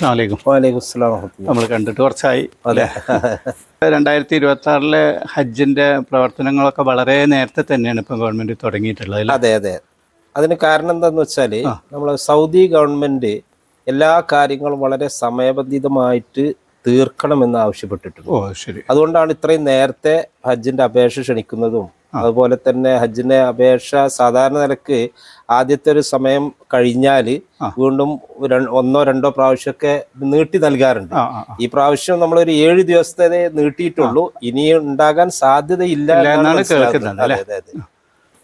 നമ്മൾ കണ്ടിട്ട് കുറച്ചായി. അല്ലേ രണ്ടായിരത്തി ഇരുപത്തി ആറിലെ ഹജ്ജിന്റെ പ്രവർത്തനങ്ങളൊക്കെ വളരെ നേരത്തെ തന്നെയാണ് ഇപ്പം ഗവൺമെന്റ് തുടങ്ങിയിട്ടുള്ളത്? അതെ അതെ. അതിന് കാരണം എന്താന്ന് വെച്ചാൽ നമ്മളെ സൗദി ഗവൺമെന്റ് എല്ലാ കാര്യങ്ങളും വളരെ സമയബന്ധിതമായിട്ട് തീർക്കണമെന്ന് ആവശ്യപ്പെട്ടിട്ടുണ്ട്. ഓ ശരി. അതുകൊണ്ടാണ് ഇത്രയും നേരത്തെ ഹജ്ജിന്റെ അപേക്ഷ ക്ഷണിക്കുന്നതും അതുപോലെ തന്നെ ഹജ്ജിന്റെ അപേക്ഷ സാധാരണ നിലയ്ക്ക് ആദ്യത്തെ ഒരു സമയം കഴിഞ്ഞാൽ വീണ്ടും ഒന്നോ രണ്ടോ പ്രാവശ്യമൊക്കെ നീട്ടി നൽകാറുണ്ട്. ഈ പ്രാവശ്യം നമ്മൾ ഒരു ഏഴ് ദിവസത്തെ നീട്ടിയിട്ടുള്ളൂ ഇനി ഉണ്ടാകാൻ സാധ്യതയില്ല എന്നാണ്. കേൾക്കുന്നത്? അതെ, അതെ, അതെ.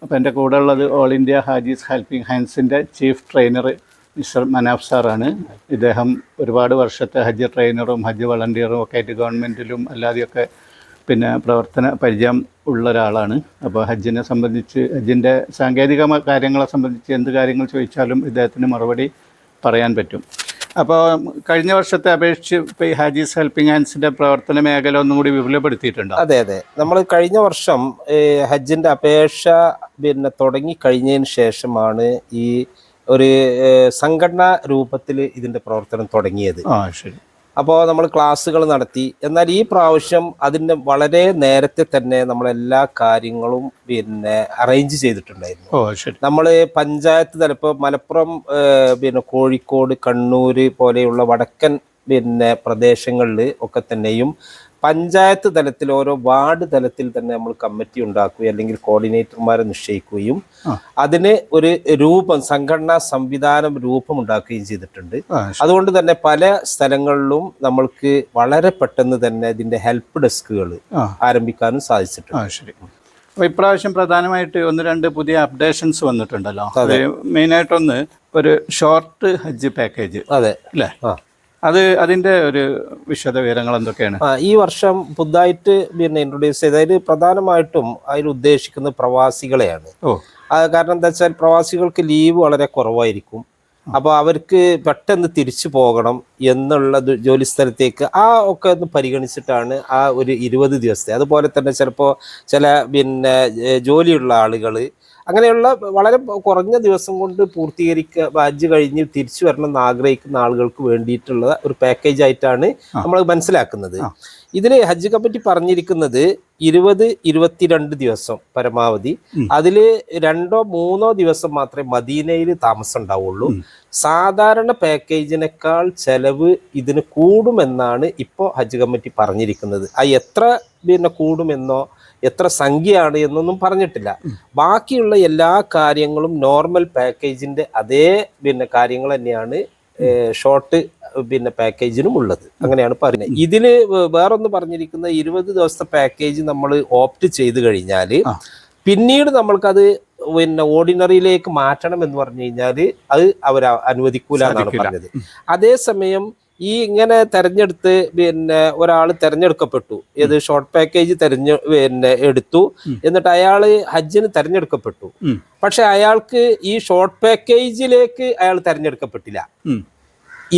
അപ്പം എന്റെ കൂടെ ഉള്ളത് ഓൾ ഇന്ത്യ ഹാജീസ് ഹെൽപ്പിംഗ് ഹാൻഡ്സിന്റെ ചീഫ് ട്രെയിനർ മിസ്റ്റർ മനാഫ് സാറാണ് ഇദ്ദേഹം ഒരുപാട് വർഷത്തെ ഹജ്ജ് ട്രെയിനറും ഹജ്ജ് വളണ്ടിയറും ഒക്കെ ആയിട്ട് ഗവൺമെന്റിലും അല്ലാതെയൊക്കെ പിന്നെ പ്രവർത്തന പരിചയം ഉള്ള ഒരാളാണ്. അപ്പോൾ ഹജ്ജിനെ സംബന്ധിച്ച് ഹജ്ജിന്റെ സാങ്കേതിക കാര്യങ്ങളെ സംബന്ധിച്ച് എന്ത് കാര്യങ്ങൾ ചോദിച്ചാലും ഇദ്ദേഹത്തിന് മറുപടി പറയാൻ പറ്റും. അപ്പോൾ കഴിഞ്ഞ വർഷത്തെ അപേക്ഷിച്ച് ഇപ്പോൾ ഈ ഹാജീസ് ഹെൽപ്പിംഗ് ഹാൻഡ്സിന്റെ പ്രവർത്തന മേഖല ഒന്നും കൂടി വിപുലപ്പെടുത്തിയിട്ടുണ്ട്? അതെ അതെ. നമ്മൾ കഴിഞ്ഞ വർഷം ഹജ്ജിന്റെ അപേക്ഷ പിന്നെ തുടങ്ങി കഴിഞ്ഞതിന് ശേഷമാണ് ഈ ഒരു സംഘടനാ രൂപത്തിൽ ഇതിന്റെ പ്രവർത്തനം തുടങ്ങിയത്. ആ ശരി. അപ്പോൾ നമ്മൾ ക്ലാസ്സുകൾ നടത്തി. എന്നാൽ ഈ പ്രാവശ്യം അതിന്റെ വളരെ നേരത്തെ തന്നെ നമ്മൾ എല്ലാ കാര്യങ്ങളും പിന്നെ അറേഞ്ച് ചെയ്തിട്ടുണ്ടായിരുന്നു. നമ്മൾ പഞ്ചായത്ത് തല ഇപ്പോൾ മലപ്പുറം പിന്നെ കോഴിക്കോട് കണ്ണൂർ പോലെയുള്ള വടക്കൻ പിന്നെ പ്രദേശങ്ങളിൽ ഒക്കെ തന്നെയും പഞ്ചായത്ത് തലത്തിൽ ഓരോ വാർഡ് തലത്തിൽ തന്നെ നമ്മൾ കമ്മിറ്റി ഉണ്ടാക്കുകയും അല്ലെങ്കിൽ കോർഡിനേറ്റർമാരെ നിശ്ചയിക്കുകയും. അതിന് ഒരു രൂപം സംഘടനാ സംവിധാനം രൂപമുണ്ടാക്കുകയും ചെയ്തിട്ടുണ്ട്. അതുകൊണ്ട് തന്നെ പല സ്ഥലങ്ങളിലും നമ്മൾക്ക് വളരെ പെട്ടെന്ന് തന്നെ ഇതിന്റെ ഹെൽപ്പ് ഡെസ്കുകൾ ആരംഭിക്കാനും സാധിച്ചിട്ടുണ്ട്. ഇപ്രാവശ്യം പ്രധാനമായിട്ട് ഒന്ന് രണ്ട് പുതിയ അപ്ഡേഷൻസ് വന്നിട്ടുണ്ടല്ലോ. മെയിനായിട്ടൊന്ന് ഒരു ഷോർട്ട് ഹജ്ജ് പാക്കേജ്. അതെ. അല്ലേ? അത് അതിന്റെ ഒരു വിശദ വിവരങ്ങൾ എന്തൊക്കെയാണ് ഈ വർഷം പുതുതായിട്ട് പിന്നെ ഇൻട്രൊഡ്യൂസ് ചെയ്ത് അതിൽ പ്രധാനമായിട്ടും അതിൽ ഉദ്ദേശിക്കുന്നത് പ്രവാസികളെയാണ്. കാരണം എന്താ വെച്ചാൽ പ്രവാസികൾക്ക് ലീവ് വളരെ കുറവായിരിക്കും. അപ്പോൾ അവർക്ക് പെട്ടെന്ന് തിരിച്ചു പോകണം എന്നുള്ള ജോലി സ്ഥലത്തേക്ക് ആ ഒക്കെ ഒന്ന് പരിഗണിച്ചിട്ടാണ് ആ ഒരു ഇരുപത് ദിവസത്തെ. അതുപോലെ തന്നെ ചിലപ്പോൾ ചില പിന്നെ ജോലിയുള്ള ആളുകൾ അങ്ങനെയുള്ള വളരെ കുറഞ്ഞ ദിവസം കൊണ്ട് പൂർത്തീകരിക്കുക ബാജ് കഴിഞ്ഞ് തിരിച്ചു വരണം എന്ന് ആഗ്രഹിക്കുന്ന ആളുകൾക്ക് വേണ്ടിയിട്ടുള്ള ഒരു പാക്കേജ് ആയിട്ടാണ് നമ്മൾ മനസ്സിലാക്കുന്നത്. ഇതിൽ ഹജ്ജ് കമ്മിറ്റി പറഞ്ഞിരിക്കുന്നത് ഇരുപത് ഇരുപത്തിരണ്ട് ദിവസം പരമാവധി. അതിൽ രണ്ടോ മൂന്നോ ദിവസം മാത്രമേ മദീനയിൽ താമസം ഉണ്ടാവുള്ളൂ. സാധാരണ പാക്കേജിനേക്കാൾ ചെലവ് ഇതിന് കൂടുമെന്നാണ് ഇപ്പോൾ ഹജ്ജ് കമ്മിറ്റി പറഞ്ഞിരിക്കുന്നത്. അത് എത്ര പിന്നെ കൂടുമെന്നോ എത്ര സംഖ്യയാണ് എന്നൊന്നും പറഞ്ഞിട്ടില്ല. ബാക്കിയുള്ള എല്ലാ കാര്യങ്ങളും നോർമൽ പാക്കേജിന്റെ അതേ പിന്നെ കാര്യങ്ങൾ തന്നെയാണ് ഷോർട്ട് പിന്നെ പാക്കേജിനും ഉള്ളത്. അങ്ങനെയാണ് പറയുന്നത്. ഇതിന് വേ- വേറൊന്ന് പറഞ്ഞിരിക്കുന്ന ഇരുപത് ദിവസത്തെ പാക്കേജ് നമ്മൾ ഓപ്റ്റ് ചെയ്ത് കഴിഞ്ഞാൽ. പിന്നീട് നമ്മൾക്കത് പിന്നെ ഓർഡിനറിയിലേക്ക് മാറ്റണം എന്ന് പറഞ്ഞു കഴിഞ്ഞാൽ അത് അവർ അനുവദിക്കൂല എന്നാണ് പറഞ്ഞത്. അതേസമയം ഈ ഇങ്ങനെ തെരഞ്ഞെടുത്ത് പിന്നെ ഒരാൾ തെരഞ്ഞെടുക്കപ്പെട്ടു. ഏത് ഷോർട്ട് പാക്കേജ് തെരഞ്ഞ പിന്നെ എടുത്തു. എന്നിട്ട് അയാൾ ഹജ്ജിന് തെരഞ്ഞെടുക്കപ്പെട്ടു. പക്ഷെ അയാൾക്ക് ഈ ഷോർട്ട് പാക്കേജിലേക്ക് അയാൾ തെരഞ്ഞെടുക്കപ്പെട്ടില്ല.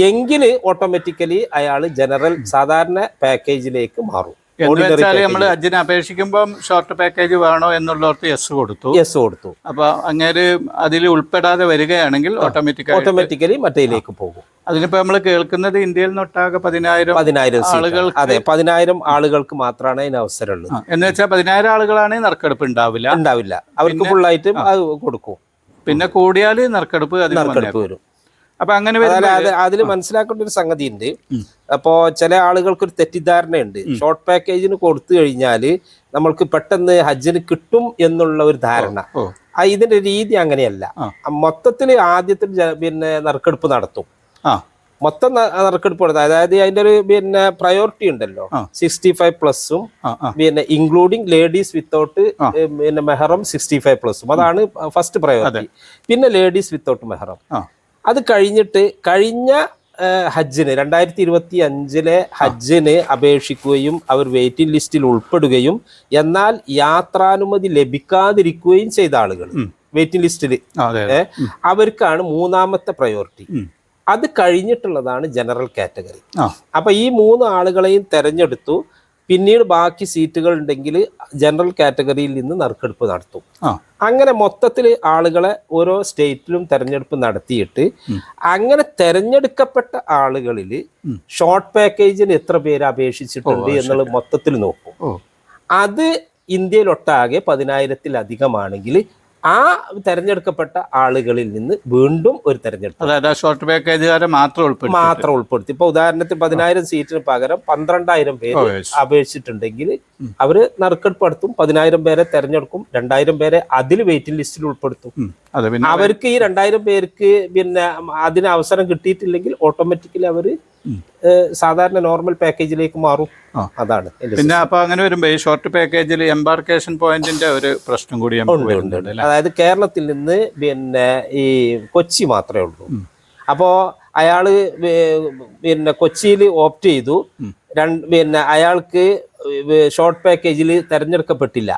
എങ്കിൽ ഓട്ടോമാറ്റിക്കലി അയാൾ ജനറൽ സാധാരണ പാക്കേജിലേക്ക് മാറും. നമ്മൾ അജ്ജിനെ അപേക്ഷിക്കുമ്പം ഷോർട്ട് പാക്കേജ് വേണോ എന്നുള്ളവർക്ക് യെസ് കൊടുത്തു. യെസ് കൊടുത്തു. അപ്പോൾ അങ്ങനെ അതിൽ ഉൾപ്പെടാതെ വരികയാണെങ്കിൽ ഓട്ടോമാറ്റിക്കലി ഓട്ടോമാറ്റിക്കലി മറ്റേലേക്ക് പോകും. അതിനിപ്പോൾ നമ്മൾ കേൾക്കുന്നത് ഇന്ത്യയിൽ നിന്നൊട്ടാകെ പതിനായിരം പതിനായിരം ആളുകൾ ആളുകൾക്ക് അതെ പതിനായിരം ആളുകൾക്ക് മാത്രമാണ് അതിന് അവസരമുള്ളത് എന്ന് വെച്ചാൽ പതിനായിരം ആളുകളാണ് നറുക്കെടുപ്പ് ഉണ്ടാവില്ല. ഉണ്ടാവില്ല. അവർക്ക് ഫുള്ളായിട്ട് അത് കൊടുക്കും. പിന്നെ കൂടിയാൽ നറുക്കെടുപ്പ് നറുക്കെടുപ്പ് വരും. അപ്പൊ അങ്ങനെ അതിൽ മനസ്സിലാക്കേണ്ട ഒരു സംഗതി ഉണ്ട് അപ്പോ ചില ആളുകൾക്ക് ഒരു തെറ്റിദ്ധാരണയുണ്ട്. ഷോർട്ട് പാക്കേജിന് കൊടുത്തു കഴിഞ്ഞാൽ നമ്മൾക്ക് പെട്ടെന്ന് ഹജ്ജിന് കിട്ടും എന്നുള്ള ഒരു ധാരണ. ഇതിന്റെ രീതി അങ്ങനെയല്ല. മൊത്തത്തിൽ ആദ്യത്തിൽ പിന്നെ നറുക്കെടുപ്പ് നടത്തും. മൊത്തം ന- നറുക്കെടുപ്പ് നടത്തും അതായത് അതിന്റെ ഒരു പിന്നെ പ്രയോറിറ്റി ഉണ്ടല്ലോ. സിക്സ്റ്റി ഫൈവ് പ്ലസും പിന്നെ ഇൻക്ലൂഡിങ് ലേഡീസ് വിത്തൗട്ട് പിന്നെ മെഹറം സിക്സ്റ്റി ഫൈവ് പ്ലസും അതാണ് ഫസ്റ്റ് പ്രയോറിറ്റി പിന്നെ ലേഡീസ് വിത്തൗട്ട് മെഹറം. അത് കഴിഞ്ഞിട്ട് കഴിഞ്ഞ ഹജ്ജിന് രണ്ടായിരത്തി ഇരുപത്തി അഞ്ചിലെ ഹജ്ജിന് അപേക്ഷിക്കുകയും അവർ വെയിറ്റിംഗ് ലിസ്റ്റിൽ ഉൾപ്പെടുകയും എന്നാൽ യാത്രാനുമതി ലഭിക്കാതിരിക്കുകയും ചെയ്ത ആളുകൾ വെയിറ്റിംഗ് ലിസ്റ്റിൽ. അവർക്കാണ് മൂന്നാമത്തെ പ്രയോറിറ്റി. അത് കഴിഞ്ഞിട്ടുള്ളതാണ് ജനറൽ കാറ്റഗറി അപ്പൊ ഈ മൂന്ന് ആളുകളെയും തെരഞ്ഞെടുത്തു. പിന്നീട് ബാക്കി സീറ്റുകൾ ഉണ്ടെങ്കിൽ ജനറൽ കാറ്റഗറിയിൽ നിന്ന് നറുക്കെടുപ്പ് നടത്തും. അങ്ങനെ മൊത്തത്തിൽ ആളുകളെ ഓരോ സ്റ്റേറ്റിലും തെരഞ്ഞെടുപ്പ് നടത്തിയിട്ട് അങ്ങനെ തെരഞ്ഞെടുക്കപ്പെട്ട ആളുകളിൽ ഷോർട്ട് പാക്കേജിന് എത്ര പേര് അപേക്ഷിച്ചിട്ടുണ്ട് എന്നുള്ളത് മൊത്തത്തിൽ നോക്കും. അത് ഇന്ത്യയിലൊട്ടാകെ പതിനായിരത്തിലധികമാണെങ്കിൽ ആ തെരഞ്ഞെടുക്കപ്പെട്ട ആളുകളിൽ നിന്ന് വീണ്ടും ഒരു തെരഞ്ഞെടുപ്പ് അതായത് ഷോർട്ട് പാക്കേജുകാരെ മാത്രം ഉൾപ്പെടുത്തി മാത്രം ഉൾപ്പെടുത്തി. ഇപ്പൊ ഉദാഹരണത്തിന് പതിനായിരം സീറ്റിന് പകരം പന്ത്രണ്ടായിരം പേര്. അപേക്ഷിച്ചിട്ടുണ്ടെങ്കിൽ അവർ നറുക്കെടുപ്പെടുത്തും. പതിനായിരം പേരെ തെരഞ്ഞെടുക്കും. രണ്ടായിരം പേരെ അതിൽ വെയിറ്റിംഗ് ലിസ്റ്റിൽ ഉൾപ്പെടുത്തും. അവർക്ക് ഈ രണ്ടായിരം പേർക്ക് പിന്നെ അതിന് അവസരം കിട്ടിയിട്ടില്ലെങ്കിൽ ഓട്ടോമാറ്റിക്കലി അവർ സാധാരണ നോർമൽ പാക്കേജിലേക്ക് മാറും. അതാണ് പിന്നെ അപ്പൊ അങ്ങനെ വരുമ്പോ ഈ ഷോർട്ട് പാക്കേജിൽ എംബാർക്കേഷൻ പോയിന്റിന്റെ ഒരു പ്രശ്നം കൂടി അതായത് കേരളത്തിൽ നിന്ന് പിന്നെ ഈ കൊച്ചി മാത്രമേ ഉള്ളൂ. അപ്പോ അയാൾ പിന്നെ കൊച്ചിയിൽ ഓപ്റ്റ് ചെയ്തു. രണ്ട് പിന്നെ അയാൾക്ക് ഷോർട്ട് പാക്കേജിൽ തെരഞ്ഞെടുക്കപ്പെട്ടില്ല.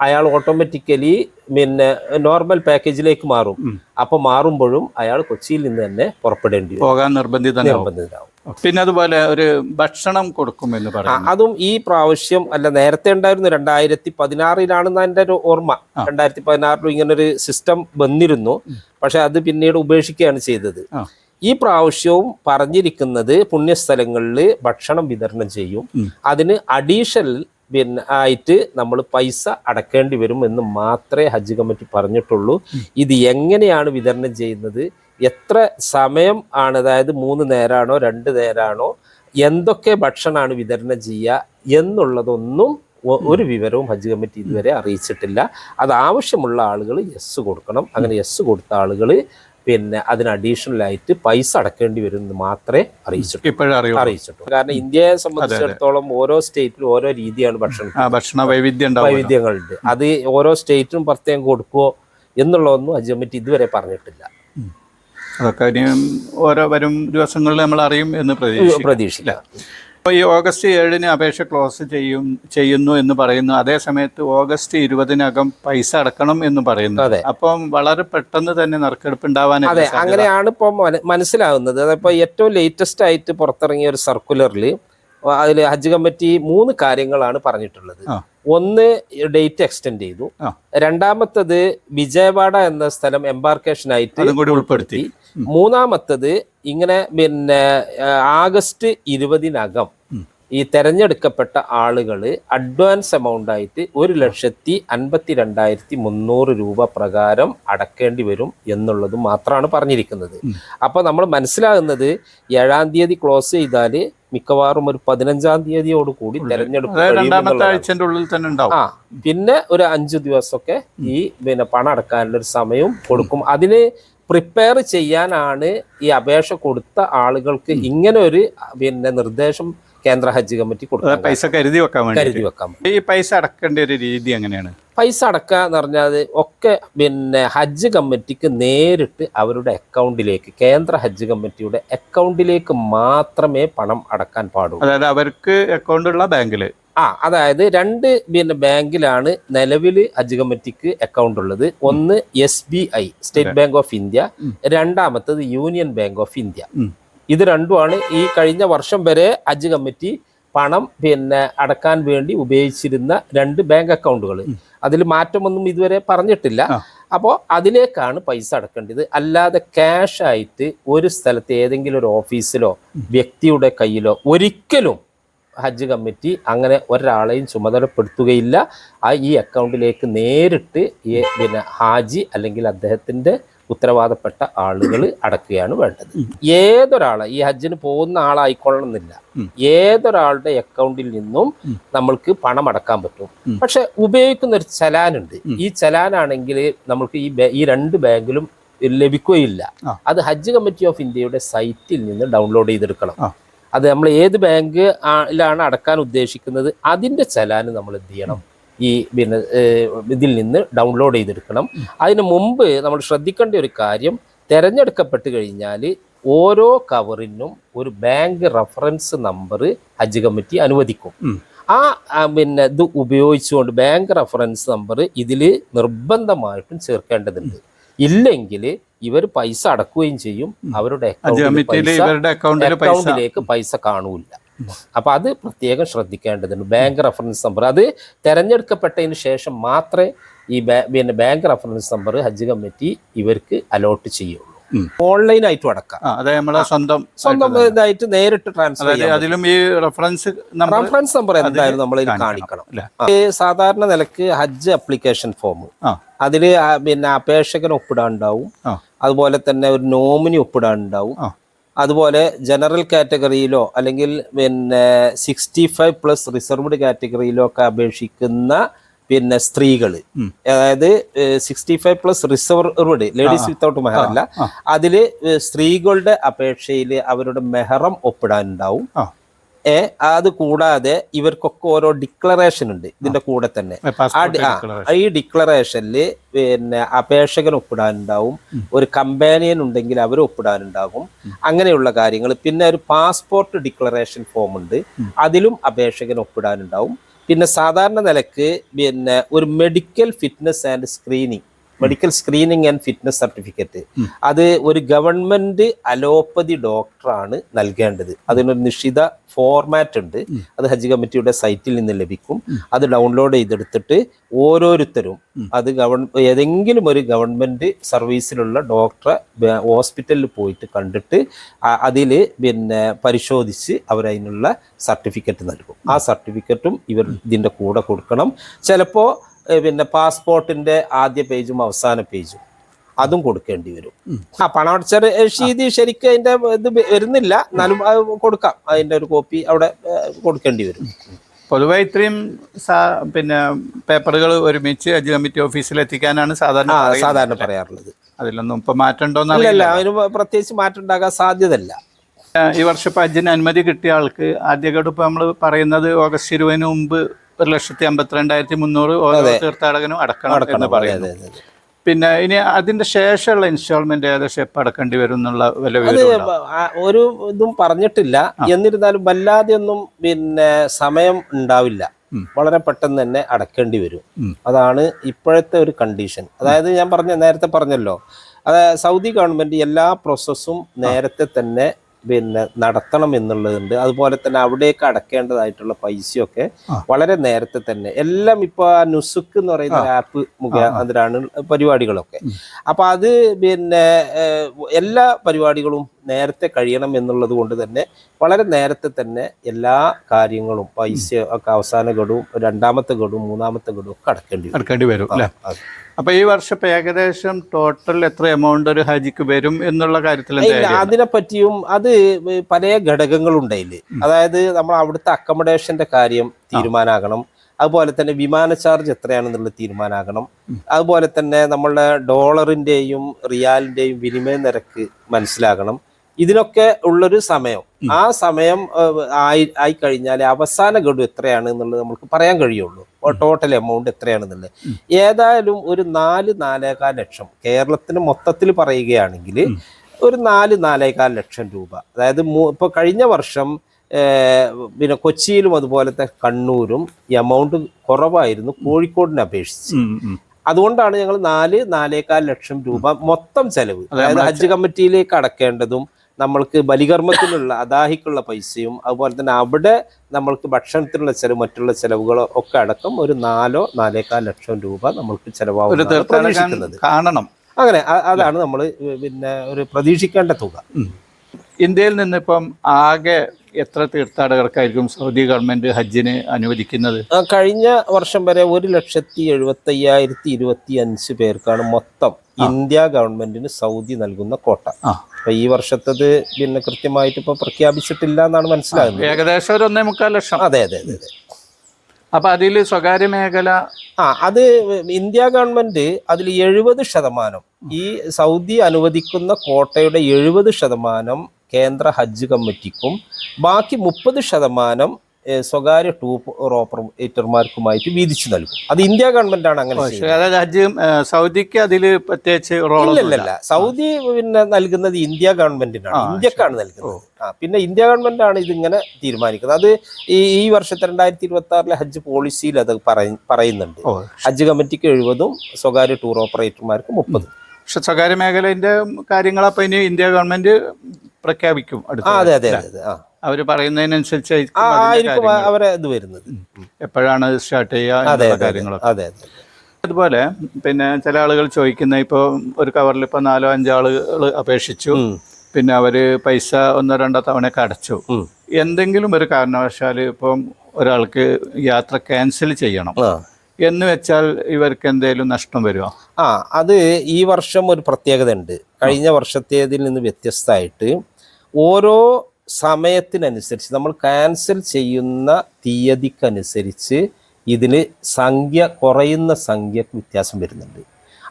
അയാൾ ഓട്ടോമാറ്റിക്കലി പിന്നെ നോർമൽ പാക്കേജിലേക്ക് മാറും. അപ്പൊ മാറുമ്പോഴും അയാൾ കൊച്ചിയിൽ നിന്ന് തന്നെ പുറപ്പെടേണ്ടി വരും. പോകാൻ നിർബന്ധിതരാവും പിന്നെ അതുപോലെ ഒരു ഭക്ഷണം കൊടുക്കും എന്ന് പറയാം അതും ഈ പ്രാവശ്യം അല്ല നേരത്തെ ഉണ്ടായിരുന്നു രണ്ടായിരത്തി പതിനാറിലാണെന്ന് എന്റെ ഒരു ഓർമ്മ. രണ്ടായിരത്തി പതിനാറിലും ഒരു സിസ്റ്റം വന്നിരുന്നു. പക്ഷെ അത് പിന്നീട് ഉപേക്ഷിക്കുകയാണ് ചെയ്തത്. ഈ പ്രാവശ്യവും പറഞ്ഞിരിക്കുന്നത് പുണ്യസ്ഥലങ്ങളിൽ ഭക്ഷണം വിതരണം ചെയ്യും. അതിന് അഡീഷണൽ പിന്നെ ആയിട്ട് നമ്മൾ പൈസ അടക്കേണ്ടി വരും എന്ന് മാത്രമേ ഹജ്ജ് കമ്മിറ്റി പറഞ്ഞിട്ടുള്ളൂ. ഇത് എങ്ങനെയാണ് വിതരണം ചെയ്യുന്നത്? എത്ര സമയം ആണ്? അതായത് മൂന്ന് നേരമാണോ രണ്ട് നേരമാണോ എന്തൊക്കെ ഭക്ഷണമാണ് വിതരണം ചെയ്യുക എന്നുള്ളതൊന്നും ഒരു വിവരവും ഹജ്ജ് കമ്മിറ്റി ഇതുവരെ അറിയിച്ചിട്ടില്ല. അത് ആവശ്യമുള്ള ആളുകൾ യെസ് കൊടുക്കണം. അങ്ങനെ യെസ് കൊടുത്ത ആളുകൾ പിന്നെ അതിന് അഡീഷണൽ ആയിട്ട് പൈസ അടക്കേണ്ടി വരും എന്ന് മാത്രമേ അറിയിച്ചിട്ടുള്ളൂ. അറിയിച്ചിട്ടു അറിയിച്ചിട്ടുള്ളൂ. കാരണം ഇന്ത്യയെ സംബന്ധിച്ചിടത്തോളം ഓരോ സ്റ്റേറ്റിലും ഓരോ രീതിയാണ് ഭക്ഷണം ഭക്ഷണ വൈവിധ്യം വൈവിധ്യങ്ങളുണ്ട്. അത് ഓരോ സ്റ്റേറ്റിനും പ്രത്യേകം കൊടുക്കുവോ എന്നുള്ളതൊന്നും ഹജ്ജ് കമ്മിറ്റി ഇതുവരെ പറഞ്ഞിട്ടില്ല. അതൊക്കെ ഇനിയും ഓരോ വരും ദിവസങ്ങളിൽ നമ്മൾ അറിയും എന്ന് പ്രതീക്ഷിക്കും. ഈ ഓഗസ്റ്റ് ഏഴിന് അപേക്ഷ ക്ലോസ് ചെയ്യും ചെയ്യുന്നു എന്ന് പറയുന്നു. അതേ സമയത്ത് ഓഗസ്റ്റ് ഇരുപതിനകം പൈസ അടക്കണം എന്ന് പറയുന്നു. അപ്പം വളരെ പെട്ടെന്ന് തന്നെ നറുക്കെടുപ്പ് അതെ അങ്ങനെയാണ് ഇപ്പോൾ മനസ്സിലാവുന്നത്. അതിപ്പോൾ ഏറ്റവും ലേറ്റസ്റ്റ് ആയിട്ട് പുറത്തിറങ്ങിയ ഒരു സർക്കുലറിൽ അതിൽ ഹജ്ജ് കമ്മിറ്റി മൂന്ന് കാര്യങ്ങളാണ് പറഞ്ഞിട്ടുള്ളത്. ഒന്ന് ഡേറ്റ് എക്സ്റ്റെൻഡ് ചെയ്തു. രണ്ടാമത്തത് വിജയവാഡ എന്ന സ്ഥലം എംബാർക്കേഷൻ ആയിട്ട് ഉൾപ്പെടുത്തി. മൂന്നാമത്തത് ഇങ്ങനെ പിന്നെ ആഗസ്റ്റ് ഇരുപതിനകം ഈ തെരഞ്ഞെടുക്കപ്പെട്ട ആളുകൾ അഡ്വാൻസ് എമൗണ്ട് ആയിട്ട് ഒരു ലക്ഷത്തി അൻപത്തി രണ്ടായിരത്തി മുന്നൂറ് രൂപ പ്രകാരം അടക്കേണ്ടി വരും എന്നുള്ളത് മാത്രമാണ് പറഞ്ഞിരിക്കുന്നത്. അപ്പോൾ നമ്മൾ മനസ്സിലാകുന്നത് ഏഴാം തീയതി ക്ലോസ് ചെയ്താൽ മിക്കവാറും ഒരു പതിനഞ്ചാം തീയതിയോട് കൂടി തെരഞ്ഞെടുപ്പ് രണ്ടാമത്തെ ആഴ്ചന്റെ ഉള്ളിൽ തന്നെ ഉണ്ടാവും. ആ പിന്നെ ഒരു അഞ്ചു ദിവസമൊക്കെ ഈ പിന്നെ പണം അടക്കാനുള്ള ഒരു സമയവും കൊടുക്കും. അതിന് പ്രിപ്പയർ ചെയ്യാനാണ് ഈ അപേക്ഷ കൊടുത്ത ആളുകൾക്ക് ഇങ്ങനെ ഒരു പിന്നെ നിർദ്ദേശം കേന്ദ്ര ഹജ്ജ് കമ്മിറ്റി കൊടുത്തത് പൈസ കരുതി വെക്കാൻ കരുതി വെക്കാം ഈ പൈസ അടക്കേണ്ട ഒരു രീതി എങ്ങനെയാണ്? പൈസ അടക്കുക എന്ന് പറഞ്ഞാൽ ഒക്കെ പിന്നെ ഹജ്ജ് കമ്മിറ്റിക്ക് നേരിട്ട് അവരുടെ അക്കൗണ്ടിലേക്ക് കേന്ദ്ര ഹജ്ജ് കമ്മിറ്റിയുടെ അക്കൗണ്ടിലേക്ക് മാത്രമേ പണം അടക്കാൻ പാടുള്ളൂ. അതായത് അവർക്ക് അക്കൗണ്ടുള്ള ബാങ്കിൽ ബാങ്കിൽ. ആ അതായത് രണ്ട് പിന്നെ ബാങ്കിലാണ് നിലവിൽ ഹജ്ജ് കമ്മിറ്റിക്ക് അക്കൗണ്ട് ഉള്ളത് ഒന്ന് S B I state bank of India രണ്ടാമത്തത് യൂണിയൻ ബാങ്ക് ഓഫ് ഇന്ത്യ. ഇത് രണ്ടുമാണ് ഈ കഴിഞ്ഞ വർഷം വരെ ഹജ്ജ് കമ്മിറ്റി പണം പിന്നെ അടക്കാൻ വേണ്ടി ഉപയോഗിച്ചിരുന്ന രണ്ട് ബാങ്ക് അക്കൗണ്ടുകൾ അതിൽ മാറ്റമൊന്നും ഇതുവരെ പറഞ്ഞിട്ടില്ല. അപ്പോൾ അതിലേക്കാണ് പൈസ അടക്കേണ്ടത്. അല്ലാതെ ക്യാഷ് ആയിട്ട് ഒരു സ്ഥലത്ത് ഏതെങ്കിലും ഒരു ഓഫീസിലോ വ്യക്തിയുടെ കയ്യിലോ ഒരിക്കലും ഹജ്ജ് കമ്മിറ്റി അങ്ങനെ ഒരാളെയും ചുമതലപ്പെടുത്തുകയില്ല. ആ ഈ അക്കൗണ്ടിലേക്ക് നേരിട്ട് ഈ പിന്നെ ഹാജി അല്ലെങ്കിൽ അദ്ദേഹത്തിന്റെ ഉത്തരവാദപ്പെട്ട ആളുകൾ അടക്കുകയാണ് വേണ്ടത്. ഏതൊരാളെ ഈ ഹജ്ജിന് പോകുന്ന ആളായിക്കൊള്ളണമെന്നില്ല. ഏതൊരാളുടെ അക്കൗണ്ടിൽ നിന്നും നമ്മൾക്ക് പണം അടക്കാൻ പറ്റും. പക്ഷെ ഉപയോഗിക്കുന്ന ഒരു ചലാനുണ്ട്. ഈ ചലാനാണെങ്കിൽ നമ്മൾക്ക് ഈ ഈ രണ്ട് ബാങ്കിലും ലഭിക്കുകയില്ല. അത് ഹജ്ജ് കമ്മിറ്റി ഓഫ് ഇന്ത്യയുടെ സൈറ്റിൽ നിന്ന് ഡൗൺലോഡ് ചെയ്തെടുക്കണം. അത് നമ്മൾ ഏത് ബാങ്ക് ലാണ് അടക്കാൻ ഉദ്ദേശിക്കുന്നത്? അതിന്റെ ചലാന് നമ്മൾ എന്ത് ചെയ്യണം? ഈ പിന്നെ ഇതിൽ നിന്ന് ഡൗൺലോഡ് ചെയ്തെടുക്കണം. അതിന് മുമ്പ് നമ്മൾ ശ്രദ്ധിക്കേണ്ട ഒരു കാര്യം തിരഞ്ഞെടുക്കപ്പെട്ട് കഴിഞ്ഞാൽ ഓരോ കവറിനും ഒരു bank reference number Hajj committee അനുവദിക്കും. ആ, പിന്നെ ഇത് ഉപയോഗിച്ചുകൊണ്ട് ബാങ്ക് റഫറൻസ് നമ്പർ ഇതിൽ നിർബന്ധമായിട്ടും ചേർക്കേണ്ടതുണ്ട്. ഇല്ലെങ്കിൽ ഇവർ പൈസ അടക്കുകയും ചെയ്യും. അവരുടെ അക്കൗണ്ടിലേക്ക് പൈസ കാണൂല അപ്പൊ അത് പ്രത്യേകം ശ്രദ്ധിക്കേണ്ടതുണ്ട്. ബാങ്ക് റഫറൻസ് നമ്പർ അത് തെരഞ്ഞെടുക്കപ്പെട്ടതിന് ശേഷം മാത്രമേ ഈ പിന്നെ bank reference number Hajj committee ഇവർക്ക് അലോട്ട് ചെയ്യുള്ളൂ. ഓൺലൈൻ ആയിട്ട് അടക്കാം അതായത് അതെ നമ്മളെ സ്വന്തം സ്വന്തം ഇതായിട്ട് നേരിട്ട് ട്രാൻസ്ഫർ അതിലും ഈ റെഫറൻസ് നമ്പർ റെഫറൻസ് നമ്പർ എന്തായാലും നമ്മൾ കാണിക്കണം സാധാരണ നിലയ്ക്ക് ഹജ്ജ് അപ്ലിക്കേഷൻ ഫോം അതിൽ അതിൽ പിന്നെ അപേക്ഷകൻ ഒപ്പിടാണ്ടാവും അതുപോലെ തന്നെ ഒരു നോമിനി ഒപ്പിടാണ്ടാവും അതുപോലെ ജനറൽ കാറ്റഗറിയിലോ അല്ലെങ്കിൽ പിന്നെ സിക്സ്റ്റി ഫൈവ് പ്ലസ് റിസർവ്ഡ് കാറ്റഗറിയിലോ ഒക്കെ അപേക്ഷിക്കുന്ന പിന്നെ സ്ത്രീകൾ. അതായത് sixty five plus reserved ladies without മെഹർ അല്ല അതിൽ സ്ത്രീകളുടെ അപേക്ഷയിൽ അവരുടെ മെഹറം ഒപ്പിടാനുണ്ടാവും. ഏ അത് കൂടാതെ ഇവർക്കൊക്കെ ഓരോ ഡിക്ലറേഷൻ ഉണ്ട് ഇതിന്റെ കൂടെ തന്നെ. ഈ ഡിക്ലറേഷനിൽ പിന്നെ അപേക്ഷകൻ ഒപ്പിടാനുണ്ടാവും. ഒരു കമ്പാനിയൻ ഉണ്ടെങ്കിൽ അവർ ഒപ്പിടാനുണ്ടാകും അങ്ങനെയുള്ള കാര്യങ്ങൾ പിന്നെ ഒരു പാസ്പോർട്ട് ഡിക്ലറേഷൻ ഫോം ഉണ്ട്. അതിലും അപേക്ഷകൻ ഒപ്പിടാനുണ്ടാവും. പിന്നെ സാധാരണ നിലയ്ക്ക് പിന്നെ ഒരു medical fitness and screening medical screening and fitness certificate. അത് ഒരു ഗവൺമെന്റ് അലോപ്പതി ഡോക്ടറാണ് നൽകേണ്ടത്. അതിനൊരു നിശ്ചിത ഫോർമാറ്റ് ഉണ്ട്. അത് ഹജ്ജ് കമ്മിറ്റിയുടെ സൈറ്റിൽ നിന്ന് ലഭിക്കും. അത് ഡൗൺലോഡ് ചെയ്തെടുത്തിട്ട് ഓരോരുത്തരും അത് ഗവൺ ഏതെങ്കിലും ഒരു ഗവൺമെന്റ് സർവീസിലുള്ള ഡോക്ടറെ ഹോസ്പിറ്റലിൽ പോയിട്ട് കണ്ടിട്ട് അതിൽ പിന്നെ പരിശോധിച്ച് അവരതിനുള്ള സർട്ടിഫിക്കറ്റ് നൽകും. ആ സർട്ടിഫിക്കറ്റും ഇവർ ഇതിന്റെ കൂടെ കൊടുക്കണം. ചിലപ്പോൾ പിന്നെ പാസ്പോർട്ടിന്റെ ആദ്യ പേജും അവസാന പേജും അതും കൊടുക്കേണ്ടി വരും. ആ പണമടച്ച രശീതി ശരിക്കും അതിന്റെ ഇത് വരുന്നില്ല. എന്നാലും കൊടുക്കാം. അതിന്റെ ഒരു കോപ്പി അവിടെ കൊടുക്കേണ്ടി വരും. പൊതുവെ ഇത്രയും പിന്നെ പേപ്പറുകൾ ഒരുമിച്ച് ഹജ്ജ് കമ്മിറ്റി ഓഫീസിൽ എത്തിക്കാനാണ് സാധാരണ സാധാരണ പറയാറുള്ളത്. അതിലൊന്നും ഇപ്പൊ അറിയില്ല അതിന് പ്രത്യേകിച്ച് മാറ്റം ഉണ്ടാകാൻ സാധ്യതല്ല ഈ വർഷം ഇപ്പൊ ഹജ്ജിന് അനുമതി കിട്ടിയ ആൾക്ക് ആദ്യഘട്ടം ഇപ്പൊ നമ്മൾ പറയുന്നത് ഓഗസ്റ്റ് ഇരുപതിന് മുമ്പ് ഒരു ലക്ഷത്തി അമ്പത്തിരണ്ടായിരത്തി മുന്നൂറ് ഓരോ തീർത്ഥാടകനും അടക്കണം എന്ന് പറയുന്നു. പിന്നെ ഇനി അതിന്റെ ശേഷമുള്ള ഇൻസ്റ്റാൾമെന്റ് ഏകദേശം എപ്പോൾ അടക്കേണ്ടി വരും എന്നുള്ള ഒരു ഇതും പറഞ്ഞിട്ടില്ല. എന്നിരുന്നാലും വല്ലാതെ ഒന്നും പിന്നെ സമയം ഉണ്ടാവില്ല. വളരെ പെട്ടെന്ന് തന്നെ അടക്കേണ്ടി വരും. അതാണ് ഇപ്പോഴത്തെ ഒരു കണ്ടീഷൻ അതായത് ഞാൻ പറഞ്ഞ നേരത്തെ പറഞ്ഞല്ലോ. അതായത് സൗദി ഗവൺമെന്റ് എല്ലാ പ്രോസസ്സും നേരത്തെ തന്നെ പിന്നെ നടത്തണം എന്നുള്ളതുണ്ട്. അതുപോലെ തന്നെ അവിടേക്ക് അടക്കേണ്ടതായിട്ടുള്ള പൈസയൊക്കെ വളരെ നേരത്തെ തന്നെ. എല്ലാം ഇപ്പൊ ആ നുസുക്ക് എന്ന് പറയുന്ന ആപ്പ് മുഖാന്തരാണ് പരിപാടികളൊക്കെ. അപ്പൊ അത് പിന്നെ എല്ലാ പരിപാടികളും നേരത്തെ കഴിയണം എന്നുള്ളത് കൊണ്ട് തന്നെ വളരെ നേരത്തെ തന്നെ എല്ലാ കാര്യങ്ങളും പൈസ ഒക്കെ അവസാന ഗഡുവും രണ്ടാമത്തെ ഗഡുവും മൂന്നാമത്തെ ഗഡുവും ഒക്കെ അടക്കേണ്ടി വരും. അടക്കേണ്ടി വരും. അപ്പൊ ഈ വർഷം ഏകദേശം ടോട്ടൽ എത്ര എമൗണ്ട് ഒരു ഹജിക്ക് വരും എന്നുള്ള കാര്യത്തിൽ അതിനെ പറ്റിയും അത് പല ഘടകങ്ങളുണ്ടായിൽ അതായത് നമ്മൾ അവിടുത്തെ അക്കമഡേഷന്റെ കാര്യം തീരുമാനാകണം. അതുപോലെ തന്നെ വിമാന ചാർജ് എത്രയാണെന്നുള്ള തീരുമാനമാകണം അതുപോലെ തന്നെ നമ്മളുടെ ഡോളറിന്റെയും റിയാലിന്റെയും വിനിമയ നിരക്ക് മനസ്സിലാകണം. ഇതിനൊക്കെ ഉള്ളൊരു സമയം. ആ സമയം ആയി ആയി കഴിഞ്ഞാൽ അവസാന ഗഡു എത്രയാണ് എന്നുള്ളത് നമുക്ക് പറയാൻ കഴിയുള്ളൂ. ടോട്ടൽ എമൗണ്ട് എത്രയാണെന്നുള്ളത്. ഏതായാലും ഒരു നാല് നാലേകാൽ ലക്ഷം കേരളത്തിന് മൊത്തത്തിൽ പറയുകയാണെങ്കിൽ ഒരു നാല് നാലേകാൽ ലക്ഷം രൂപ. അതായത് ഇപ്പൊ കഴിഞ്ഞ വർഷം പിന്നെ കൊച്ചിയിലും അതുപോലത്തെ കണ്ണൂരും എമൗണ്ട് കുറവായിരുന്നു കോഴിക്കോടിനെ അപേക്ഷിച്ച്. അതുകൊണ്ടാണ് ഞങ്ങൾ നാല് നാലേകാൽ ലക്ഷം രൂപ മൊത്തം ചെലവ്. അതായത് ഹജ്ജ് കമ്മിറ്റിയിലേക്ക് അടക്കേണ്ടതും നമ്മൾക്ക് ബലികർമ്മത്തിനുള്ള അദാഹിക്കുള്ള പൈസയും അതുപോലെ തന്നെ അവിടെ നമ്മൾക്ക് ഭക്ഷണത്തിനുള്ള ചെലവ് മറ്റുള്ള ചെലവുകളോ ഒക്കെ അടക്കം ഒരു നാലോ നാലേക്കാൽ ലക്ഷം രൂപ നമ്മൾക്ക് ഒരു ചെലവാകും കാണണം. അങ്ങനെ അതാണ് നമ്മൾ പിന്നെ ഒരു പ്രതീക്ഷിക്കേണ്ട തുക. ഇന്ത്യയിൽ നിന്നിപ്പം ആകെ എത്ര തീർത്ഥാടകർക്കായിരിക്കും സൗദി ഗവൺമെന്റ് ഹജ്ജിന് അനുവദിക്കുന്നത്? കഴിഞ്ഞ വർഷം വരെ ഒരു ലക്ഷത്തി എഴുപത്തി അയ്യായിരത്തി ഇരുപത്തി അഞ്ച് പേർക്കാണ് മൊത്തം ഇന്ത്യ ഗവൺമെന്റിന് സൗദി നൽകുന്ന കോട്ട. അപ്പൊ ഈ വർഷത്തത് പിന്നെ കൃത്യമായിട്ട് ഇപ്പൊ പ്രഖ്യാപിച്ചിട്ടില്ല എന്നാണ് മനസ്സിലാകുന്നത്. ഏകദേശം ഒരു ഒന്നേ മുക്കാൽ ലക്ഷം. അതെ അതെ അതെ അതെ. അപ്പൊ അതിൽ സ്വകാര്യ മേഖല ആ അത് ഇന്ത്യ ഗവൺമെന്റ് അതിൽ എഴുപത് ശതമാനം ഈ സൗദി അനുവദിക്കുന്ന കോട്ടയുടെ എഴുപത് ശതമാനം കേന്ദ്ര ഹജ്ജ് കമ്മിറ്റിക്കും ബാക്കി മുപ്പത് ശതമാനം സ്വകാര്യ ടൂപ്പ് ഓപ്പറേറ്റർമാർക്കുമായിട്ട് വീതിച്ചു നൽകും. അത് ഇന്ത്യ ഗവൺമെന്റ് ആണ് അങ്ങനെ രാജ്യം സൗദിക്ക് അതിൽ പ്രത്യേകിച്ച് ഇല്ലല്ല സൗദി പിന്നെ നൽകുന്നത് ഇന്ത്യ ഗവൺമെന്റിനാണ്. ഇന്ത്യക്കാണ് നൽകുന്നത്. ആ പിന്നെ ഇന്ത്യ ഗവൺമെന്റ് ആണ് ഇതിങ്ങനെ തീരുമാനിക്കുന്നത്. അത് ഈ ഈ വർഷത്തെ രണ്ടായിരത്തി ഇരുപത്തി ആറിലെ ഹജ്ജ് പോളിസിയിൽ അത് പറയുന്നുണ്ട്. ഹജ്ജ് കമ്മിറ്റിക്ക് എഴുപതും സ്വകാര്യ ടൂർ ഓപ്പറേറ്റർമാർക്ക് മുപ്പതും. പക്ഷെ സ്വകാര്യ മേഖലയിന്റെ കാര്യങ്ങൾ അപ്പൊ ഇനി ഇന്ത്യ ഗവൺമെന്റ് പ്രഖ്യാപിക്കും അടുത്ത അവർ പറയുന്നതിനനുസരിച്ച് ആ, അവരെ ഇത് വരുന്നത്. എപ്പോഴാണ് സ്റ്റാർട്ട് ചെയ്യുക കാര്യങ്ങളൊക്കെ. അതെ അതെ അതുപോലെ പിന്നെ ചില ആളുകൾ ചോദിക്കുന്ന ഇപ്പോൾ ഒരു കവറിൽ ഇപ്പോൾ നാലോ അഞ്ചോ ആളുകൾ അപേക്ഷിച്ചു. പിന്നെ അവർ പൈസ ഒന്നോ രണ്ടോ തവണയൊക്കെ അടച്ചു. എന്തെങ്കിലും ഒരു കാരണവശാൽ ഇപ്പം ഒരാൾക്ക് യാത്ര ക്യാൻസൽ ചെയ്യണം. എന്ന് വെച്ചാൽ ഇവർക്ക് എന്തെങ്കിലും നഷ്ടം വരുമോ ആ അത് ഈ വർഷം ഒരു പ്രത്യേകത ഉണ്ട് കഴിഞ്ഞ വർഷത്തേതിൽ നിന്ന് വ്യത്യസ്തമായിട്ട് ഓരോ സമയത്തിനനുസരിച്ച് നമ്മൾ ക്യാൻസൽ ചെയ്യുന്ന തീയതിക്കനുസരിച്ച് ഇതിന് സംഖ്യ കുറയുന്ന സംഖ്യക്ക് വ്യത്യാസം വരുന്നുണ്ട്.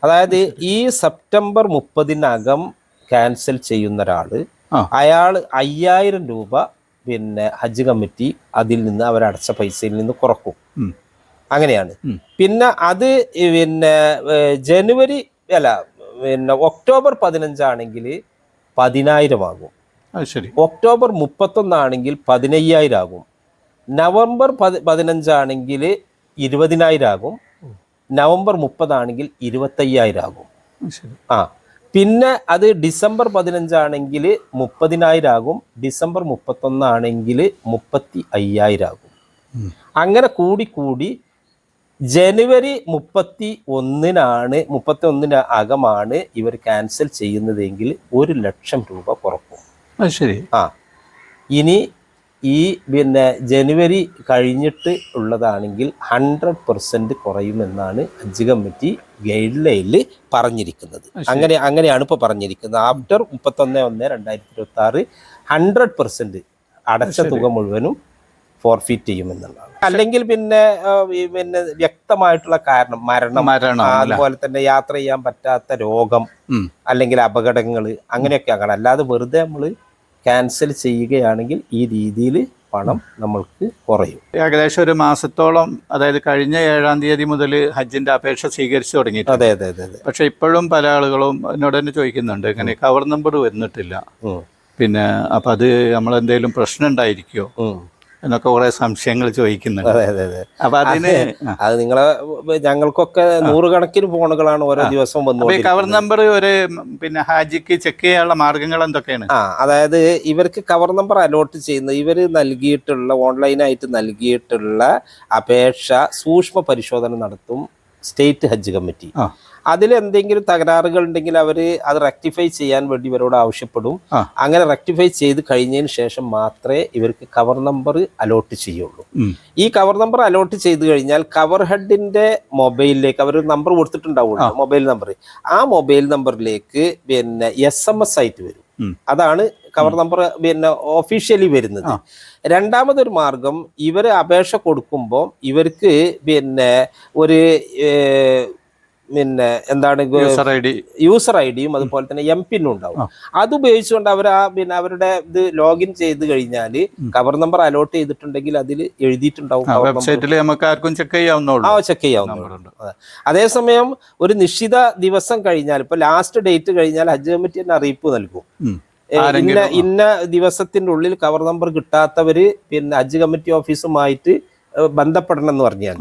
അതായത് ഈ സെപ്റ്റംബർ മുപ്പതിനകം ക്യാൻസൽ ചെയ്യുന്ന ഒരാൾ അയാൾ അയ്യായിരം രൂപ പിന്നെ ഹജ്ജ് കമ്മിറ്റി അതിൽ നിന്ന് അവരടച്ച പൈസയിൽ നിന്ന് കുറക്കും. അങ്ങനെയാണ്. പിന്നെ അത് പിന്നെ ജനുവരി അല്ല പിന്നെ ഒക്ടോബർ പതിനഞ്ചാണെങ്കിൽ പതിനായിരം ആകും ശരി. ഒക്ടോബർ മുപ്പത്തൊന്നാണെങ്കിൽ പതിനയ്യായിരം ആകും നവംബർ പതി പതിനഞ്ചാണെങ്കിൽ ഇരുപതിനായിരം ആകും നവംബർ മുപ്പതാണെങ്കിൽ ഇരുപത്തയ്യായിരം ആകും ആ പിന്നെ അത് ഡിസംബർ പതിനഞ്ചാണെങ്കിൽ മുപ്പതിനായിരം ആകും ഡിസംബർ മുപ്പത്തൊന്നാണെങ്കിൽ മുപ്പത്തി അയ്യായിരം ആകും അങ്ങനെ കൂടി കൂടി ജനുവരി മുപ്പത്തി ഒന്നിനാണ് മുപ്പത്തി ഒന്നിന് അകമാണ് ഇവർ ക്യാൻസൽ ചെയ്യുന്നതെങ്കിൽ ഒരു ലക്ഷം രൂപ കുറക്കും. ശരി. ആ. ഇനി ഈ പിന്നെ ജനുവരി കഴിഞ്ഞിട്ട് ഉള്ളതാണെങ്കിൽ ഹൺഡ്രഡ് പെർസെന്റ് കുറയുമെന്നാണ് ഹജ്ജ് കമ്മിറ്റി ഗൈഡ് ലൈനിൽ പറഞ്ഞിരിക്കുന്നത് അങ്ങനെ അങ്ങനെയാണ് ഇപ്പോൾ പറഞ്ഞിരിക്കുന്നത്. ആഫ്റ്റർ മുപ്പത്തൊന്ന് ഒന്ന് രണ്ടായിരത്തി ഇരുപത്തി ആറ് ഹൺഡ്രഡ് പെർസെന്റ് അടച്ച തുക മുഴുവനും ഫോർഫീറ്റ് ചെയ്യുമെന്നുള്ളതാണ്. അല്ലെങ്കിൽ പിന്നെ പിന്നെ വ്യക്തമായിട്ടുള്ള കാരണം മരണം മരണം അതുപോലെ തന്നെ യാത്ര ചെയ്യാൻ പറ്റാത്ത രോഗം അല്ലെങ്കിൽ അപകടങ്ങൾ അങ്ങനെയൊക്കെ ആകണം അല്ലാതെ വെറുതെ നമ്മൾ ക്യാൻസൽ ചെയ്യുകയാണെങ്കിൽ ഈ രീതിയിൽ പണം നമ്മൾക്ക് കുറയും. ഏകദേശം ഒരു മാസത്തോളം അതായത് കഴിഞ്ഞ ഏഴാം തീയതി മുതൽ ഹജ്ജിന്റെ അപേക്ഷ സ്വീകരിച്ചു തുടങ്ങി അതെ അതെ അതെ പക്ഷെ ഇപ്പോഴും പല ആളുകളും എന്നോട് തന്നെ ചോദിക്കുന്നുണ്ട് ഇങ്ങനെ കവർ നമ്പർ വന്നിട്ടില്ല. പിന്നെ അപ്പൊ അത് നമ്മൾ എന്തെങ്കിലും പ്രശ്നം ഉണ്ടായിരിക്കുമോ ഉം. എന്നൊക്കെ കുറെ സംശയങ്ങൾ ചോദിക്കുന്നുണ്ട്. അതെ അതെ അതെ. അപ്പൊ അതിന് അത് നിങ്ങളെ ഞങ്ങൾക്കൊക്കെ നൂറുകണക്കിന് ഫോണുകളാണ് ഓരോ ദിവസവും വന്നു കവർ നമ്പർ ഒരു പിന്നെ ഹാജിക്ക് ചെക്ക് ചെയ്യാനുള്ള മാർഗങ്ങൾ എന്തൊക്കെയാണ്? ആ അതായത് ഇവർക്ക് കവർ നമ്പർ അലോട്ട് ചെയ്യുന്ന ഇവർ നൽകിയിട്ടുള്ള ഓൺലൈനായിട്ട് നൽകിയിട്ടുള്ള അപേക്ഷ സൂക്ഷ്മ പരിശോധന നടത്തും സ്റ്റേറ്റ് ഹജ്ജ് കമ്മിറ്റി. അതിൽ എന്തെങ്കിലും തകരാറുകൾ ഉണ്ടെങ്കിൽ അവർ അത് റെക്ടിഫൈ ചെയ്യാൻ വേണ്ടി ഇവരോട് ആവശ്യപ്പെടും. അങ്ങനെ റെക്ടിഫൈ ചെയ്ത് കഴിഞ്ഞതിന് ശേഷം മാത്രമേ ഇവർക്ക് കവർ നമ്പർ അലോട്ട് ചെയ്യുള്ളൂ. ഈ കവർ നമ്പർ അലോട്ട് ചെയ്ത് കഴിഞ്ഞാൽ കവർ ഹെഡിന്റെ മൊബൈലിലേക്ക് അവർ നമ്പർ കൊടുത്തിട്ടുണ്ടാവുള്ളൂ മൊബൈൽ നമ്പർ ആ മൊബൈൽ നമ്പറിലേക്ക് പിന്നെ എസ് എം എസ് ആയിട്ട് വരും. അതാണ് കവർ നമ്പർ പിന്നെ ഒഫീഷ്യലി വരുന്നത്. രണ്ടാമതൊരു മാർഗം ഇവർ അപേക്ഷ കൊടുക്കുമ്പോൾ ഇവർക്ക് പിന്നെ ഒരു പിന്നെ എന്താണ് യൂസർ ഐ ഡി യൂസർ ഐ ഡിയും അതുപോലെ തന്നെ എം പിന്നും ഉണ്ടാവും. അത് ഉപയോഗിച്ചുകൊണ്ട് അവർ ആ പിന്നെ അവരുടെ ഇത് ലോഗിൻ ചെയ്ത് കഴിഞ്ഞാൽ കവർ നമ്പർ അലോട്ട് ചെയ്തിട്ടുണ്ടെങ്കിൽ അതിൽ എഴുതിയിട്ടുണ്ടാവും വെബ്സൈറ്റിൽ നമുക്ക് ആർക്കും ചെക്ക് ചെയ്യാവുന്നുള്ളൂ ആ ചെക്ക് ചെയ്യാവുന്നതാണ് അതേസമയം ഒരു നിശ്ചിത ദിവസം കഴിഞ്ഞാൽ ഇപ്പൊ ലാസ്റ്റ് ഡേറ്റ് കഴിഞ്ഞാൽ ഹജ്ജ് കമ്മിറ്റി തന്നെ അറിയിപ്പ് നൽകും. ഇന്ന ഇന്ന ദിവസത്തിന്റെ ഉള്ളിൽ കവർ നമ്പർ കിട്ടാത്തവര് പിന്നെ ഹജ്ജ് കമ്മിറ്റി ഓഫീസുമായിട്ട് ബന്ധപ്പെടണം എന്ന് പറഞ്ഞാൽ.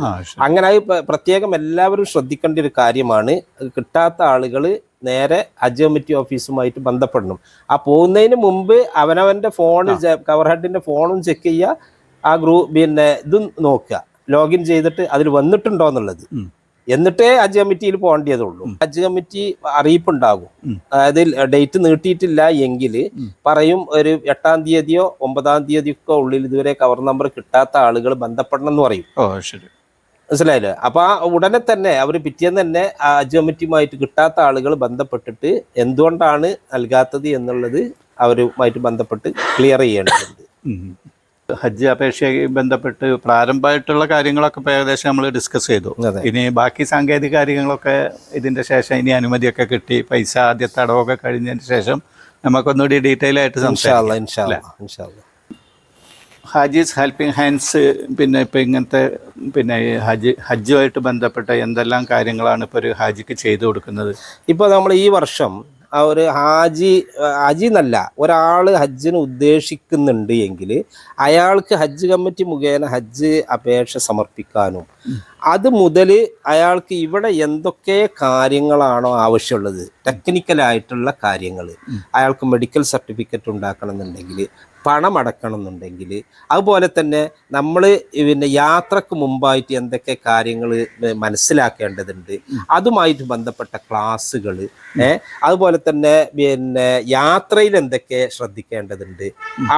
അങ്ങനെ പ്രത്യേകം എല്ലാവരും ശ്രദ്ധിക്കേണ്ട ഒരു കാര്യമാണ് കിട്ടാത്ത ആളുകൾ നേരെ അജിയോമെറ്റി ഓഫീസുമായിട്ട് ബന്ധപ്പെടണം. ആ പോകുന്നതിന് മുമ്പ് അവനവന്റെ ഫോൺ കവർ ഹെഡിന്റെ ഫോണും ചെക്ക് ചെയ്യുക ആ ഗ്രൂപ്പ് പിന്നെ ഇതും നോക്കുക. ലോഗിൻ ചെയ്തിട്ട് അതിൽ വന്നിട്ടുണ്ടോ എന്നുള്ളത്. എന്നിട്ടേ ഹജ്ജ് കമ്മിറ്റിയിൽ പോകേണ്ടതുള്ളൂ ഹജ്ജ് കമ്മിറ്റി അറിയിപ്പുണ്ടാകും. അതായത് ഡേറ്റ് നീട്ടിയിട്ടില്ല എങ്കിൽ പറയും ഒരു എട്ടാം തീയതിയോ ഒമ്പതാം തീയതിയൊക്കെ ഉള്ളിൽ ഇതുവരെ കവർ നമ്പർ കിട്ടാത്ത ആളുകൾ ബന്ധപ്പെടണം എന്ന് പറയും. മനസ്സിലായില്ലേ? അപ്പൊ ആ ഉടനെ തന്നെ അവർ പിറ്റേന്ന് തന്നെ ആ ഹജ്ജ് കമ്മിറ്റിയുമായിട്ട് കിട്ടാത്ത ആളുകൾ ബന്ധപ്പെട്ടിട്ട് എന്തുകൊണ്ടാണ് നൽകാത്തത് എന്നുള്ളത് അവരുമായിട്ട് ബന്ധപ്പെട്ട് ക്ലിയർ ചെയ്യേണ്ടതുണ്ട്. ഹജ്ജ് അപേക്ഷയുമായി ബന്ധപ്പെട്ട് പ്രാരംഭമായിട്ടുള്ള കാര്യങ്ങളൊക്കെ ഇപ്പോൾ ഏകദേശം നമ്മൾ ഡിസ്കസ് ചെയ്തു. ഇനി ബാക്കി സാങ്കേതിക കാര്യങ്ങളൊക്കെ ഇതിന്റെ ശേഷം ഇനി അനുമതിയൊക്കെ കിട്ടി. പൈസ ആദ്യത്തെ അടവൊക്കെ കഴിഞ്ഞതിന് ശേഷം നമുക്കൊന്നുകൂടി ഡീറ്റെയിൽ ആയിട്ട് സംസാരിക്കാം. ഹാജീസ് ഹെൽപ്പിംഗ് ഹാൻഡ്സ് പിന്നെ ഇപ്പം ഇങ്ങനത്തെ പിന്നെ ഹജ്ജ് ഹജ്ജുമായിട്ട് ബന്ധപ്പെട്ട എന്തെല്ലാം കാര്യങ്ങളാണ് ഇപ്പോൾ ഒരു ഹാജിക്ക് ചെയ്തു കൊടുക്കുന്നത്? ഇപ്പോൾ നമ്മൾ ഈ വർഷം ആ ഒരു ഹാജി ഹാജി എന്നല്ല ഒരാൾ ഹജ്ജിന് ഉദ്ദേശിക്കുന്നുണ്ട് എങ്കിൽ അയാൾക്ക് ഹജ്ജ് കമ്മിറ്റി മുഖേന ഹജ്ജ് അപേക്ഷ സമർപ്പിക്കാനും. അത് മുതൽ അയാൾക്ക് ഇവിടെ എന്തൊക്കെ കാര്യങ്ങളാണോ ആവശ്യമുള്ളത് ടെക്നിക്കലായിട്ടുള്ള കാര്യങ്ങൾ അയാൾക്ക് മെഡിക്കൽ സർട്ടിഫിക്കറ്റ് ഉണ്ടാക്കണമെന്നുണ്ടെങ്കിൽ പണം അടക്കണം എന്നുണ്ടെങ്കിൽ അതുപോലെ തന്നെ നമ്മൾ പിന്നെ യാത്രയ്ക്ക് മുമ്പായിട്ട് എന്തൊക്കെ കാര്യങ്ങൾ മനസ്സിലാക്കേണ്ടതുണ്ട്. അതുമായിട്ട് ബന്ധപ്പെട്ട ക്ലാസ്സുകൾ അതുപോലെ തന്നെ പിന്നെ യാത്രയിൽ എന്തൊക്കെ ശ്രദ്ധിക്കേണ്ടതുണ്ട്.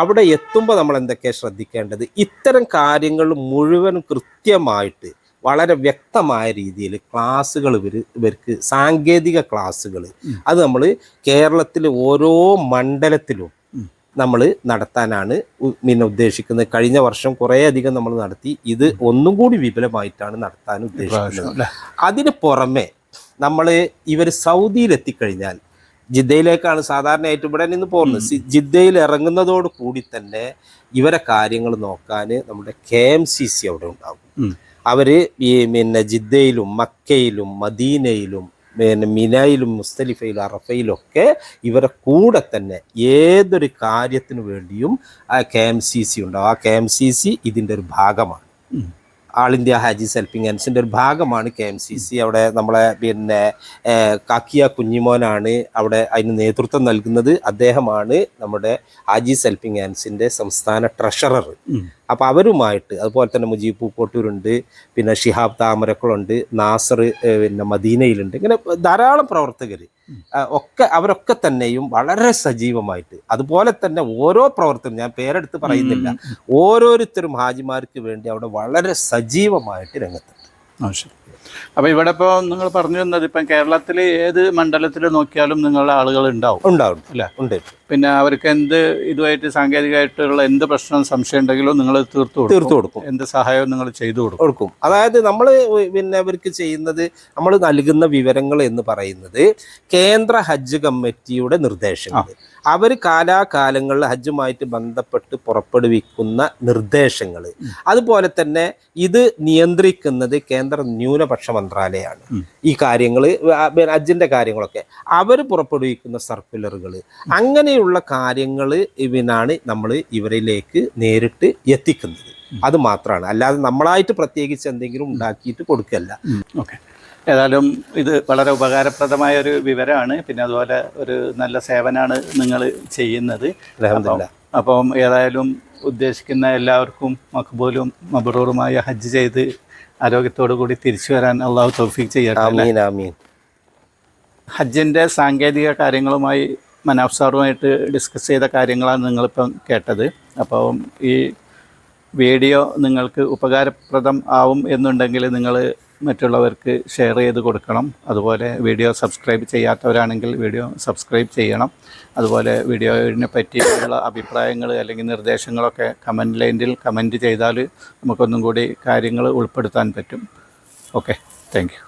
അവിടെ എത്തുമ്പോൾ നമ്മൾ എന്തൊക്കെ ശ്രദ്ധിക്കേണ്ടത്? ഇത്തരം കാര്യങ്ങൾ മുഴുവൻ കൃത്യമായിട്ട് വളരെ വ്യക്തമായ രീതിയിൽ ക്ലാസ്സുകൾ ഇവർ ഇവർക്ക് സാങ്കേതിക ക്ലാസ്സുകൾ അത് നമ്മൾ കേരളത്തിലെ ഓരോ മണ്ഡലത്തിലും നമ്മൾ നടത്താനാണ് പിന്നെ ഉദ്ദേശിക്കുന്നത്. കഴിഞ്ഞ വർഷം കുറേ അധികം നമ്മൾ നടത്തി. ഇത് ഒന്നും കൂടി വിപുലമായിട്ടാണ് നടത്താൻ ഉദ്ദേശിക്കുന്നത്? അതിന് പുറമെ നമ്മൾ ഇവർ സൗദിയിലെത്തിക്കഴിഞ്ഞാൽ ജിദ്ദയിലേക്കാണ് സാധാരണയായിട്ട് ഇവിടെ നിന്ന് പോകുന്നത്. ജിദ്ദയിൽ ഇറങ്ങുന്നതോട് കൂടി തന്നെ ഇവരെ കാര്യങ്ങൾ നോക്കാൻ നമ്മുടെ കെ എം സി സി അവിടെ ഉണ്ടാകും. അവർ ഈ പിന്നെ ജിദ്ദയിലും മക്കയിലും മദീനയിലും പിന്നെ മിനയിലും മുസ്തലിഫയിലും അറഫയിലും ഒക്കെ ഇവരെ കൂടെ തന്നെ ഏതൊരു കാര്യത്തിന് വേണ്ടിയും ആ കെ എം സി സി ഉണ്ടാവും ആ കെ എം സി സി ഇതിന്റെ ഒരു ഭാഗമാണ്. ആൾ ഇന്ത്യ ഹാജി ഹെൽപ്പിംഗ് എൻസിന്റെ ഒരു ഭാഗമാണ് കെ എം സി സി. അവിടെ നമ്മളെ പിന്നെ കാക്കിയ കുഞ്ഞിമോനാണ് അവിടെ അതിന് നേതൃത്വം നൽകുന്നത്. അദ്ദേഹമാണ് നമ്മുടെ ഹാജി ഹെൽപ്പിംഗ് എൻസിന്റെ സംസ്ഥാന ട്രഷറർ. അപ്പോൾ അവരുമായിട്ട് അതുപോലെ തന്നെ മുജീബ് പൂക്കോട്ടൂരുണ്ട് പിന്നെ ഷിഹാബ് താമരക്കുളുണ്ട് നാസർ പിന്നെ മദീനയിലുണ്ട്. ഇങ്ങനെ ധാരാളം പ്രവർത്തകർ ഒക്കെ അവരൊക്കെ തന്നെയും വളരെ സജീവമായിട്ട് അതുപോലെ തന്നെ ഓരോ പ്രവർത്തനം ഞാൻ പേരെടുത്ത് പറയുന്നില്ല ഓരോരുത്തരും ഹാജിമാർക്ക് വേണ്ടി അവിടെ വളരെ സജീവമായിട്ട് രംഗത്തുണ്ട്. ശരി. അപ്പോൾ ഇവിടെ ഇപ്പോൾ നിങ്ങൾ പറഞ്ഞു തന്നത് ഇപ്പം കേരളത്തിൽ ഏത് മണ്ഡലത്തിൽ നോക്കിയാലും നിങ്ങളുടെ ആളുകൾ ഉണ്ടാവും. ഉണ്ടാവും. അല്ല. ഉണ്ട്. പിന്നെ അവർക്ക് എന്ത് ഇതുമായിട്ട് സാങ്കേതികമായിട്ടുള്ള എന്ത് പ്രശ്നം സംശയം ഉണ്ടെങ്കിലും നിങ്ങൾ തീർത്തു കൊടുക്കും. തീർത്തു കൊടുക്കും. എന്ത് സഹായവും നിങ്ങൾ ചെയ്തു കൊടുക്കും. കൊടുക്കും. അതായത് നമ്മൾ പിന്നെ അവർക്ക് ചെയ്യുന്നത് നമ്മൾ നൽകുന്ന വിവരങ്ങൾ എന്ന് പറയുന്നത് കേന്ദ്ര ഹജ്ജ് കമ്മിറ്റിയുടെ നിർദ്ദേശങ്ങൾ. അവർ കാലാകാലങ്ങളിൽ ഹജ്ജുമായിട്ട് ബന്ധപ്പെട്ട് പുറപ്പെടുവിക്കുന്ന നിർദ്ദേശങ്ങൾ. അതുപോലെ തന്നെ ഇത് നിയന്ത്രിക്കുന്നത് കേന്ദ്ര ന്യൂനപക്ഷ മന്ത്രാലയമാണ് ഈ കാര്യങ്ങൾ അജിന്റെ കാര്യങ്ങളൊക്കെ. അവർ പുറപ്പെടുവിക്കുന്ന സർക്കുലറുകൾ. അങ്ങനെയുള്ള കാര്യങ്ങൾ ഇവനാണ് നമ്മൾ ഇവരിലേക്ക് നേരിട്ട് എത്തിക്കുന്നത്. അത് മാത്രമാണ് അല്ലാതെ നമ്മളായിട്ട് പ്രത്യേകിച്ച് എന്തെങ്കിലും ഉണ്ടാക്കിയിട്ട് കൊടുക്കല്ല. ഓക്കെ. ഏതായാലും ഇത് വളരെ ഉപകാരപ്രദമായ ഒരു വിവരമാണ്. പിന്നെ അതുപോലെ ഒരു നല്ല സേവനമാണ് നിങ്ങൾ ചെയ്യുന്നത്. അപ്പം ഏതായാലും ഉദ്ദേശിക്കുന്ന എല്ലാവർക്കും മഖബൂലും മബറൂറുമായ ഹജ്ജ് ചെയ്ത് ആരോഗ്യത്തോടു കൂടി തിരിച്ചു വരാൻ അള്ളാഹു തൗഫീഖ് ചെയ്യട്ടെ ഹജ്ജിന്റെ സാങ്കേതിക കാര്യങ്ങളുമായി മനാഫ് സാറുമായിട്ട് ഡിസ്കസ് ചെയ്ത കാര്യങ്ങളാണ് നിങ്ങളിപ്പം കേട്ടത്. അപ്പോൾ ഈ വീഡിയോ നിങ്ങൾക്ക് ഉപകാരപ്രദം ആവും എന്നുണ്ടെങ്കിൽ നിങ്ങൾ മറ്റുള്ളവർക്ക് ഷെയർ ചെയ്ത് കൊടുക്കണം. അതുപോലെ വീഡിയോ സബ്സ്ക്രൈബ് ചെയ്യാത്തവരാണെങ്കിൽ വീഡിയോ സബ്സ്ക്രൈബ് ചെയ്യണം. അതുപോലെ വീഡിയോയിനെ പറ്റിയുള്ള അഭിപ്രായങ്ങൾ അല്ലെങ്കിൽ നിർദ്ദേശങ്ങളൊക്കെ കമന്റ് ലൈനിൽ കമന്റ് ചെയ്താൽ നമുക്കൊന്നും കൂടി കാര്യങ്ങൾ ഉൾപ്പെടുത്താൻ പറ്റും. Okay thank